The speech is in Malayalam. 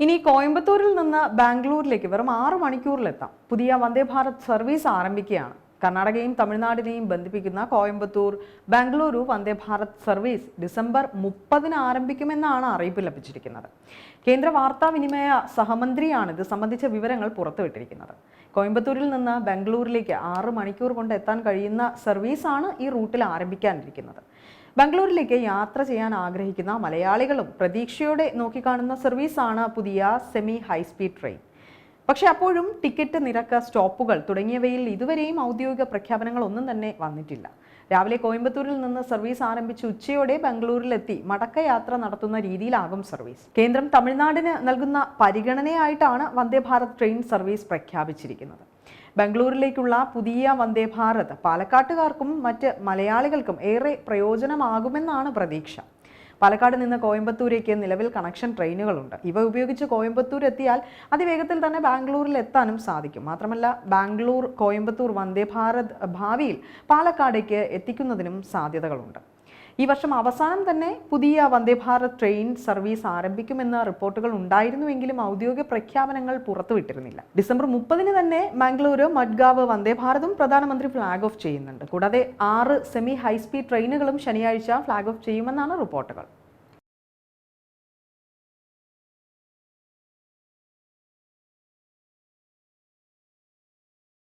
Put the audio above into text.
ഇനി കോയമ്പത്തൂരിൽ നിന്ന് ബാംഗ്ലൂരിലേക്ക് വെറും ആറ് മണിക്കൂറിലെത്താം. പുതിയ വന്ദേ ഭാരത് സർവീസ് ആരംഭിക്കുകയാണ്. കർണാടകയും തമിഴ്നാടിനെയും ബന്ധിപ്പിക്കുന്ന കോയമ്പത്തൂർ ബാംഗ്ലൂരു വന്ദേ ഭാരത് സർവീസ് ഡിസംബർ മുപ്പതിന് ആരംഭിക്കുമെന്നാണ് അറിയിപ്പ് ലഭിച്ചിരിക്കുന്നത്. കേന്ദ്ര വാർത്താവിനിമയ സഹമന്ത്രിയാണ് ഇത് സംബന്ധിച്ച വിവരങ്ങൾ പുറത്തുവിട്ടിരിക്കുന്നത്. കോയമ്പത്തൂരിൽ നിന്ന് ബാംഗ്ലൂരിലേക്ക് ആറ് മണിക്കൂർ കൊണ്ട് എത്താൻ കഴിയുന്ന സർവീസാണ് ഈ റൂട്ടിൽ ആരംഭിക്കാനിരിക്കുന്നത്. ബാംഗ്ലൂരിലേക്ക് യാത്ര ചെയ്യാൻ ആഗ്രഹിക്കുന്ന മലയാളികളും പ്രതീക്ഷയോടെ നോക്കിക്കാണുന്ന സർവീസാണ് പുതിയ സെമി ഹൈസ്പീഡ് ട്രെയിൻ. പക്ഷേ അപ്പോഴും ടിക്കറ്റ് നിരക്ക് സ്റ്റോപ്പുകൾ തുടങ്ങിയവയിൽ ഇതുവരെയും ഔദ്യോഗിക പ്രഖ്യാപനങ്ങൾ ഒന്നും തന്നെ വന്നിട്ടില്ല. രാവിലെ കോയമ്പത്തൂരിൽ നിന്ന് സർവീസ് ആരംഭിച്ച് ഉച്ചയോടെ ബംഗളൂരിലെത്തി മടക്കയാത്ര നടത്തുന്ന രീതിയിലാകും സർവീസ്. കേന്ദ്രം തമിഴ്നാടിന് നൽകുന്ന പരിഗണനയായിട്ടാണ് വന്ദേ ഭാരത് ട്രെയിൻ സർവീസ് പ്രഖ്യാപിച്ചിരിക്കുന്നത്. ബംഗളൂരിലേക്കുള്ള പുതിയ വന്ദേ ഭാരത് പാലക്കാട്ടുകാർക്കും മറ്റ് മലയാളികൾക്കും ഏറെ പ്രയോജനമാകുമെന്നാണ് പ്രതീക്ഷ. പാലക്കാട് നിന്ന് കോയമ്പത്തൂരേക്ക് നിലവിൽ കണക്ഷൻ ട്രെയിനുകളുണ്ട്. ഇവ ഉപയോഗിച്ച് കോയമ്പത്തൂർ എത്തിയാൽ അതിവേഗത്തിൽ തന്നെ ബാംഗ്ലൂരിൽ എത്താനും സാധിക്കും. മാത്രമല്ല ബാംഗ്ലൂർ കോയമ്പത്തൂർ വന്ദേ ഭാരത് ഭാവിയിൽ പാലക്കാടേക്ക് എത്തിക്കുന്നതിനും സാധ്യതകളുണ്ട്. ഈ വർഷം അവസാനം തന്നെ പുതിയ വന്ദേ ഭാരത് ട്രെയിൻ സർവീസ് ആരംഭിക്കുമെന്ന റിപ്പോർട്ടുകൾ ഉണ്ടായിരുന്നുവെങ്കിലും ഔദ്യോഗിക പ്രഖ്യാപനങ്ങൾ പുറത്തുവിട്ടിരുന്നില്ല. ഡിസംബർ മുപ്പതിന് തന്നെ മംഗളൂരു മഡ്ഗാവ് വന്ദേ ഭാരതും പ്രധാനമന്ത്രി ഫ്ലാഗ് ഓഫ് ചെയ്യുന്നുണ്ട്. കൂടാതെ ആറ് സെമി ഹൈസ്പീഡ് ട്രെയിനുകളും ശനിയാഴ്ച ഫ്ലാഗ് ഓഫ് ചെയ്യുമെന്നാണ് റിപ്പോർട്ടുകൾ.